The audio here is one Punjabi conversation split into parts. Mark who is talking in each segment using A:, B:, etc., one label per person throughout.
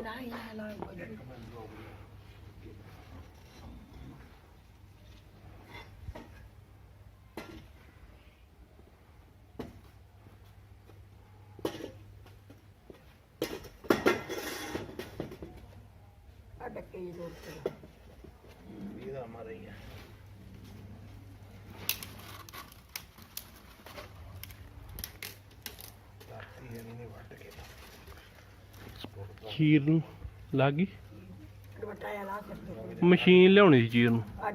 A: ਉਹ ਨਾ ਹੀ ਨਾ ਲਾ ਕੋਈ ਆ ਡੱਕੇ ਜੀ ਰੋਡ ਤੇ
B: ਇਹਦਾ ਮਾਰਾ ਹੀ ਆ ਰਾਤੀ ਇਹਨੇ ਨੇ ਵੱਢ ਕੇ
C: ਚੀਰ ਨੂੰ ਲੱਗ। ਗਈ ਮਸ਼ੀਨ ਲਿਆਉਣੀ ਸੀ ਚੀਰ ਨੂੰ।
A: ਆ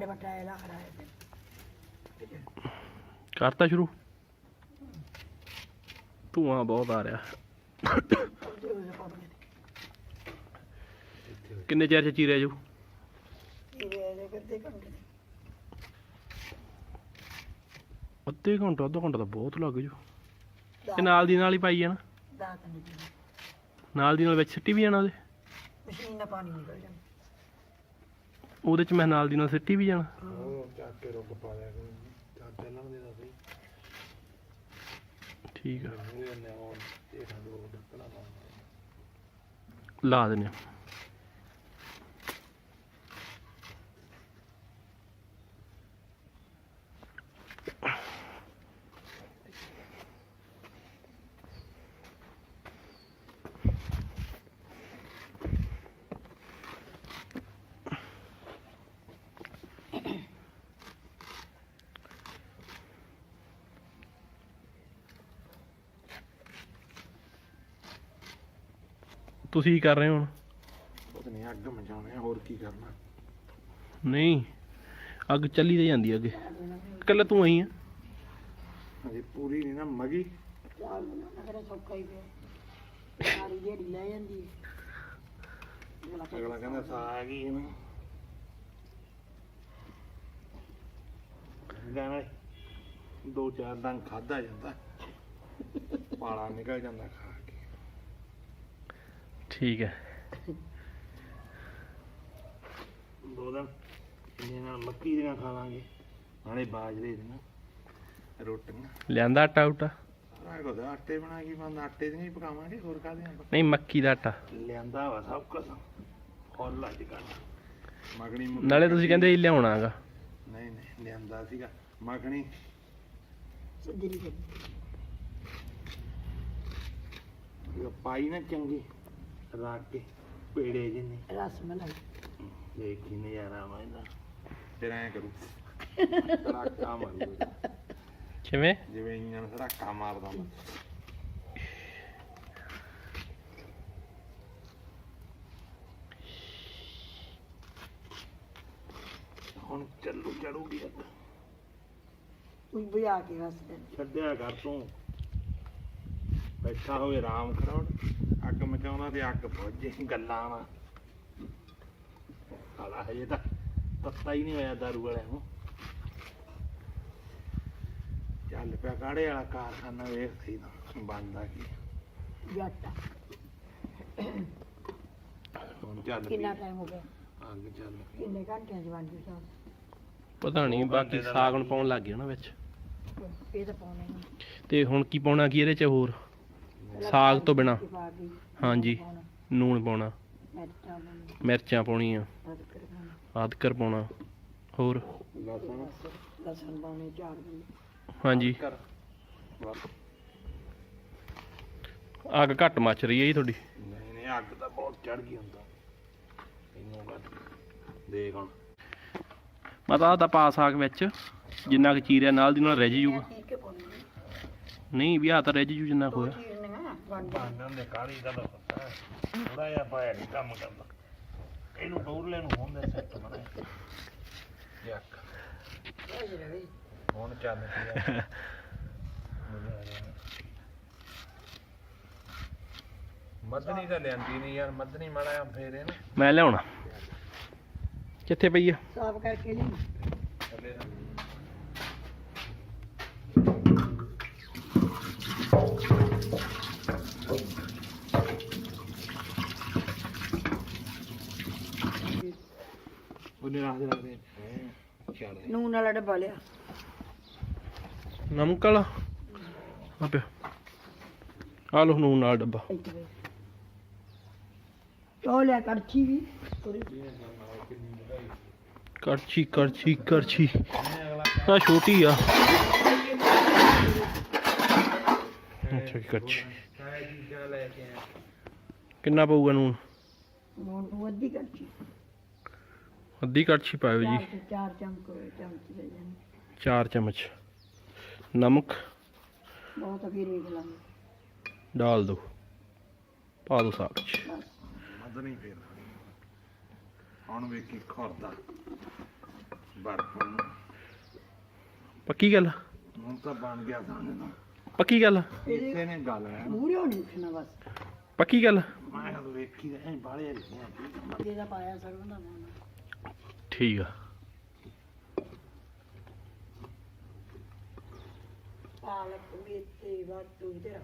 C: ਕਰਤਾ ਸ਼ੁਰੂ। ਧੂਆਂ ਬਹੁਤ ਆ ਰਿਹਾ। ਕਿੰਨੇ ਚਿਰ ਚ ਚੀਰਿਆ ਜੂ ਅੱਧੇ ਘੰਟਾ ਅੱਧਾ ਘੰਟਾ ਤਾਂ ਬਹੁਤ ਲੱਗ ਜੂ ਇਹ ਨਾਲ ਦੀ ਨਾਲ ਹੀ ਪਾਈ
A: ਨਹੀਂ ਪੀਣਾ।
C: ਨਾਲ ਦੀ ਨਾਲ ਵਿੱਚ ਸਿੱਟੀ ਵੀ ਜਾਣਾ ਉਹਦੇ?
A: ਮਸ਼ੀਨ ਨਾਲ ਪਾਣੀ ਨਿਕਲ ਜਾਂਦਾ।
C: ਉਹਦੇ ਚ ਮੈਂ ਨਾਲ ਦੀ ਨਾਲ ਸਿੱਟੀ ਵੀ ਜਾਣਾ।
B: ਉਹ ਚੱਕ ਕੇ ਰੁੱਕ ਪਾ ਦਿਆ ਕਰੋ। ਤਾਂ ਚੱਲਣ ਦੇ ਦਾ ਸਹੀ।
C: ਠੀਕ ਆ।
B: ਉਹ ਇਹ ਉਹ
C: ਲਾ ਦਿੰਦੇ ਆ। ਤੁਸੀਂ ਕੀ ਕਰ ਰਹੇ ਹੋ ਹੁਣ?
B: ਨਹੀਂ ਅੱਗ ਮਚਾਉਣੇ ਆ, ਹੋਰ ਕੀ ਕਰਨਾ?
C: ਨਹੀਂ ਅੱਗ ਚੱਲੀ ਤੇ ਜਾਂਦੀ ਆ ਅੱਗੇ। ਇਕੱਲਾ ਤੂੰ ਆਈ ਆ?
B: ਹਜੇ ਪੂਰੀ ਨਹੀਂ ਨਾ ਮਗੀ।
A: ਚਾਲ ਨਾ ਅਗਰ ਸੌਕਾ ਹੀ ਪਿਆ ਸਾਰੀ ਜਿਹੜੀ ਲੈ ਜਾਂਦੀ ਹੈ
B: ਅਗਲਾ ਕਹਿੰਦਾ ਸਾਗ ਹੀ ਦੋ ਚਾਰ ਦਿਨ ਖਾਦਾ ਜਾਂਦਾ। ਪਾਲਾ ਨਿਕਲ ਜਾਂਦਾ ਖਾ ਕੇ।
C: ਠੀਕ ਹੈ।
B: ਦੋ ਦਿਨ ਇਹਦੇ ਨਾਲ ਮੱਕੀ ਦੀਆਂ ਖਾਵਾਂਗੇ ਨਾਲੇ ਬਾਜਰੇ ਦੀਆਂ ਰੋਟੀਆਂ।
C: ਲਿਆਂਦਾ ਆਟਾ ਉਟਾ?
B: ਕੁਝ ਆਟੇ ਬਣਾ ਕੇ ਬੰਦ ਆਟੇ ਦੀਆਂ ਹੀ ਪਕਾਵਾਂਗੇ ਹੋਰ ਆਪਾਂ
C: ਨਹੀਂ ਮੱਕੀ ਦਾ ਆਟਾ।
B: ਲਿਆਂਦਾ ਵਾ ਸਭ ਕੁਝ ਫੁੱਲ ਅੱਜ ਕੱਲ ਮਗਣੀ
C: ਨਾਲੇ ਤੁਸੀਂ ਕਹਿੰਦੇ ਸੀ ਲਿਆਉਣਾਗਾ
B: ਨਹੀਂ ਨਹੀਂ ਲਿਆਂਦਾ ਸੀਗਾ। ਮੱਖਣੀ। ਪਾਈ ਨਾ ਚੰਗੀ। ਰੱਖ ਕੇ ਪੇੜੇ ਜਿੰਨੇ
A: ਰਸ ਮਲਾਈ
B: ਦੇਖ ਕੀ ਨਜ਼ਾਰਾ ਇਹਦਾ। ਫਿਰ ਐਂ ਕਰੂ। ਧੜਾਕਾ ਮਾਰੂ
C: ਕਿਵੇਂ?
B: ਜਿਵੇਂ ਇੰਜਣ ਧੜਾਕਾ ਮਾਰਦਾ ਹੁੰਦਾ। ਹੁਣ ਚੱਲੂ ਚੜੂਗੀ ਅੱਗ
A: ਕੋਈ ਬੁਝਾ ਕੇ ਰਸ
B: ਛੱਡਿਆ ਕਰ ਤੂੰ। ਬੈਠਾ ਹੋਵੇ ਆਰਾਮ ਕਰਾਉਣ। ਅੱਗ ਮਚਾਉਣਾ ਤੇ ਅੱਗ ਪੁੱਜੇ ਗੱਲਾਂ ਨਾ ਹਾਲਾ ਹਜੇ ਤਾਂ ਪੱਤਾ ਹੀ ਨਹੀਂ ਹੋਇਆ ਦਾਰੂ ਵਾਲਿਆਂ ਨੂੰ। ਚੱਲ ਪਿਆ ਕਾੜੇ ਵਾਲਾ ਕਾਰਖਾਨਾ ਵੇਖ ਸਹੀ ਤਾਂ ਬੰਦਾ ਕੀ।
A: ਜੱਟ।
B: ਹੁਣ ਚੱਲ
A: ਕਿੰਨਾ
B: ਪਈ
A: ਟਾਈਮ ਹੋ ਗਿਆ?
B: ਅੱਗ ਚੱਲ ਪਈ
A: ਕਿੰਨੇ ਘੰਟਿਆਂ ਚ ਬਣ ਜੂ ਸਾਹਿਬ
C: ਪਤਾ ਨਹੀਂ ਬਾਕੀ ਸਾਗ ਨੂੰ ਪਾਉਣ ਲੱਗ ਗਿਆ ਨਾ ਵਿੱਚ।
A: ਇਹ ਤਾਂ ਪਾਉਣੇ ਨੇ
C: ਤੇ ਹੁਣ ਕੀ ਪਾਉਣਾ ਕੀ ਇਹਦੇ ਚ ਹੋਰ? ਸਾਗ ਤੋਂ ਬਿਨਾ। ਹਾਂਜੀ ਨੂਣ ਪਾਉਣਾ।
A: ਮਿਰਚਾਂ ਪਾਉਣੀਆਂ, ਅਦਰਕ ਪਾਉਣਾ,
C: ਅਦਕਰ ਪਾਉਣਾ। ਹੋਰ?
B: ਲਸਣ।
A: ਲਸਣ ਪਾਉਣੇ ਚਾਰ ਵੀ
C: ਹਾਂਜੀ। ਅੱਗ ਘੱਟ। ਮੱਚ ਰਹੀ ਹੈ ਜੀ ਤੁਹਾਡੀ।
B: ਨਹੀਂ ਨਹੀਂ ਅੱਗ ਤਾਂ ਬਹੁਤ ਚੜ ਗਈ ਹੁੰਦਾ ਇਹਨੂੰ ਕਰ ਦੇਖ ਹੁਣ।
C: ਮੈਂ ਤਾਂ ਆਦਾ ਪਾ ਸਾਗ ਵਿੱਚ ਜਿੰਨਾ ਕੁ ਚੀਰਿਆ ਨਾਲ ਦੀ ਨਾਲ ਰਹਿ ਜੂਗਾ। ਨਹੀਂ ਵੀ ਆ ਤਾਂ ਰਹਿ ਜੂ ਜਿੰਨਾ ਕੁ
B: ਬਾਨਾਂ ਦੇ ਕਾਲੀ ਦਾ ਪਤਾ ਥੋੜਾ ਜਿਹਾ ਪਾਇਆ ਨਹੀਂ ਕੰਮ ਕਰਦਾ। ਇਹਨੂੰ ਡੋਰਲੇ ਨੂੰ ਹੁੰਦੇ ਸੈੱਟ ਬਣਾ। ਯਾਕ। ਹੁਣ ਚੱਲ ਪਿਆ। ਮਦਨੀ ਤਾਂ ਲਿਆਂਦੀ ਨਹੀਂ ਯਾਰ ਮਦਨੀ ਮਾੜਾ ਫੇਰ ਇਹਨੂੰ।
C: ਮੈਂ ਲਿਆਉਣਾ। ਕਿੱਥੇ ਪਈ ਆ?
A: ਸਾਫ਼ ਕਰਕੇ ਲਈ
B: ਥੱਲੇ ਨਾ ਉਹਨੇ ਰਾਹ ਦੇ ਰੱਖਦੇ ਚੱਲ
A: ਨੂਨ ਵਾਲਾ ਡੱਬਾ ਲਿਆ।
C: ਨਮਕ ਵਾਲਾ? ਆ ਪਿਆ ਆ ਲੋ ਨੂਨ ਨਾਲ ਡੱਬਾ।
A: ਇੱਥੇ ਵੇ। ਚੋ ਲਿਆ ਕੜਛੀ ਵੀ। ਥੋੜੀ
C: ਕੜਛੀ ਕੜਛੀ ਕੜਛੀ। ਆ ਛੋਟੀ ਆ। ਅੱਛਾ ਕੜਛੀ। ਕਿੰਨਾ ਪਊਗਾ ਨੂਨ?
A: ਨੂਨ ਨੂੰ ਅੱਧੀ ਕੜਛੀ।
C: ਅੱਧੀ ਕੜਛੀ ਪਾਇਓ ਜੀ।
A: ਚਾਰ ਚਮਕ ਚਮਚ ਲੈ ਜਾਣ।
C: ਚਾਰ ਚਮਚ। ਨਮਕ
A: ਬਹੁਤ ਅਗੇ ਰੇਖ ਲਾਂਗੇ
C: ਡਾਲ ਦੋ। ਪਾ ਦੋ ਸਾਗ ਚ।
B: ਮਦ ਨਹੀਂ ਫੇਰ ਹੁਣ ਵੇਖੀ ਖੁਰਦਾ ਬਰਫ ਨੂੰ
C: ਪੱਕੀ ਗੱਲ
B: ਹੁਣ ਤਾਂ ਬਣ ਗਿਆ ਸਾਨੂੰ
C: ਪੱਕੀ ਗੱਲ
B: ਇਸੇ ਨੇ ਗੱਲ ਹੈ।
A: ਮੂਰੇ ਨਹੀਂ ਉੱਠਣਾ ਬਸ।
C: ਪੱਕੀ ਗੱਲ
B: ਮੈਂ ਤਾਂ ਵੇਖੀ ਐਂ ਬਾਲੇ
A: ਅੱਗੇ ਦਾ ਪਾਇਆ ਸਰੋਂ ਦਾ ਮੋਨਾ
C: ਠੀਕ ਆ।
A: ਪਾਲਕ ਮੇਥੇ ਵਾਟੂ ਤੇਰਾ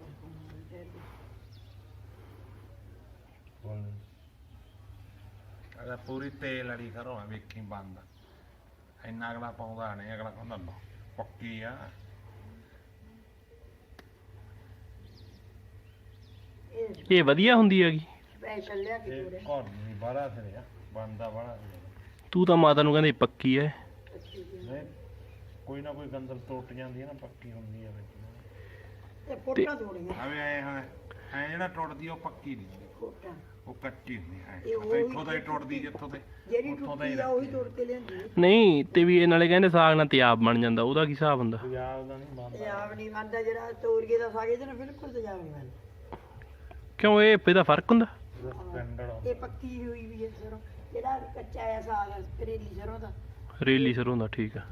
B: ਅਗਰ ਪੂਰੀ ਤੇਲ ਵਾਲੀ ਕਰੋ ਆ ਵੇਖੀ ਬੰਦ। ਇੰਨਾ ਅਗਲਾ ਪਾਉਂਦਾ ਨਹੀਂ ਅਗਲਾ ਕਹਿੰਦਾ ਲਓ ਪੱਕੀ ਆ।
A: ਇਹ
C: ਇਹ ਵਧੀਆ ਹੁੰਦੀ ਹੈਗੀ।
A: ਸਪੈਸ਼ਲ ਲਿਆ ਕੇ
B: ਇਹ ਘਰ ਨਹੀਂ ਬਾਹਲਾ ਸਿਰਿਆ ਬੰਦਾ ਬਾਹਲਾ
C: ਤੂੰ ਤਾਂ ਮਾਤਾ ਨੂੰ ਕਹਿੰਦੇ ਪੱਕੀ ਐ।
B: ਨਹੀਂ ਕੋਈ ਨਾ ਕੋਈ ਗੰਦਲ ਟੁੱਟ ਜਾਂਦੀ ਹੈ ਨਾ ਪੱਕੀ ਹੁੰਦੀ ਹੈ ਵਿੱਚ।
A: ਤੇ ਫੋਟਾ ਤੋੜੀਆਂ।
B: ਆਵੇ ਆਏ ਹਾਂ ਐ ਜਿਹੜਾ ਟੁੱਟਦੀ ਉਹ ਪੱਕੀ ਨਹੀਂ ਹੁੰਦੀ।
A: ਫੋਟਾ।
B: ਉਹ ਕੱਚੀ ਹੁੰਦੀ ਹੈ
A: ਇਹ ਉਹੀ
B: ਇੱਥੋਂ ਤਾਂ ਹੀ ਟੁੱਟਦੀ ਜਿੱਥੋਂ ਤੇ
A: ਜਿਹੜੀ
B: ਉੱਥੋਂ ਦਾ ਹੀ
A: ਟੁੱਟੀ ਆ ਉਹੀ ਤੋੜ ਕੇ ਲਿਆਂਦੀ
C: ਨਹੀਂ ਤੇ ਵੀ ਇਹ ਨਾਲੇ ਕਹਿੰਦੇ ਸਾਗ ਨਾਲ ਤਿਆਬ ਬਣ ਜਾਂਦਾ ਉਹਦਾ ਕੀ ਹਿਸਾਬ ਹੁੰਦਾ?
B: ਪੰਜਾਬ ਦਾ ਨਹੀਂ
A: ਮੰਨਦਾ ਜਿਹੜਾ ਦਾ ਸਾਗ ਇਹਦੇ ਨਾਲ ਬਿਲਕੁਲ ਤੇਜ਼ਾਬ ਨਹੀਂ ਮੰਨਦਾ
C: ਕਿਉਂ ਇਹ ਇਹਦਾ ਫ਼ਰਕ ਹੁੰਦਾ?
A: ਇਹ ਪੱਕੀ ਹੋਈ ਵੀ ਹੈ ਸਰੋਂ। ਜਿਹੜਾ ਕੱਚਾ ਆ ਸਾਗ ਕਰੇਲੀ ਸਰੋਂ ਦਾ।
C: ਰੇਲੀ ਸਰੋਂ ਦਾ ਠੀਕ ਆ।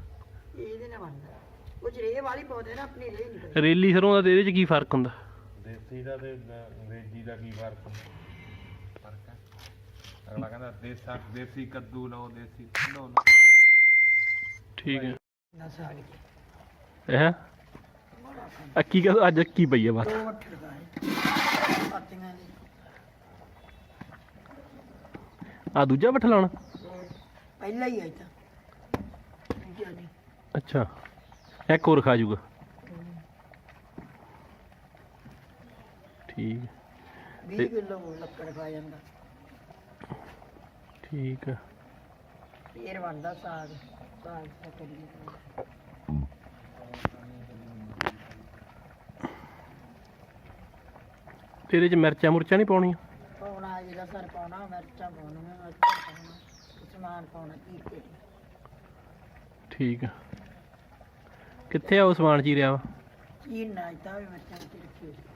A: ਇਹ ਇਹਦੇ ਨਾਲ ਬਣਦਾ। ਉਹ ਜਿਹੜੇ ਵਾਲੀ ਪਾਉਂਦੇ ਨਾ ਆਪਣੀ ਰੇ ਨਹੀਂ ਪਈ
C: ਰੇਲੀ ਸਰੋਂ ਦਾ ਤੇ ਇਹਦੇ ਚ ਕੀ ਫ਼ਰਕ ਹੁੰਦਾ?
B: ਦੇਸੀ ਦਾ ਤੇ ਅੰਗਰੇਜ਼ੀ ਦਾ ਕੀ ਫ਼ਰਕ ਹੁੰਦਾ? ਫ਼ਰਕ ਹੈ। ਅਗਲਾ ਕਹਿੰਦਾ ਦੇਸਾ ਦੇਸੀ ਕੱਦੂ ਲਓ ਦੇਸੀ ਲਓ।
C: ਠੀਕ ਹੈ।
A: ਨਾ ਸਾਗ
C: ਇਹ ਅੱਕੀ ਕਾ ਅੱਜ ਅੱਕੀ ਪਈ ਆ ਬਸ
A: ਦੋ ਵੱਠੜ ਦਾ ਹੈ ਪਾਤੀਆਂ ਦੀ
C: ਆ ਦੂਜਾ ਬੱਠ ਲਾਉਣਾ?
A: ਪਹਿਲਾਂ ਹੀ ਆਈ ਤਾਂ। ਦੂਜਾ ਨਹੀਂ।
C: ਅੱਛਾ ਇੱਕ ਹੋਰ ਖਾ ਜੂਗਾ ਠੀਕ
A: 20 ਕਿਲੋ ਲੱਕੜ ਖਾ ਜਾਂਦਾ।
C: ਠੀਕ ਆ
A: ਫੇਰ ਬਣਦਾ ਸਾਗ। ਸਾਗ ਕਰੀਏ
C: ਤੇਰੇ ਚ ਮਿਰਚਾਂ ਮੁਰਚਾਂ ਨਹੀਂ ਪਾਉਣੀਆਂ?
A: ਸਰ ਪਾਉਣਾ ਮਿਰਚਾਂ ਪਾਉਣੀਆਂ ਅਚਾਰ ਪਾਉਣਾ ਸਮਾਨ ਪਾਉਣਾ ਕੀਤੇ
C: ਠੀਕ ਆ। ਕਿੱਥੇ ਆ ਉਹ ਸਮਾਨ ਚੀਰਿਆ ਵਾ?
A: ਚੀਨ ਨਾ ਤਾਂ ਵੀ ਮਿਰਚਾਂ ਵਿੱਚ ਰੱਖੀ।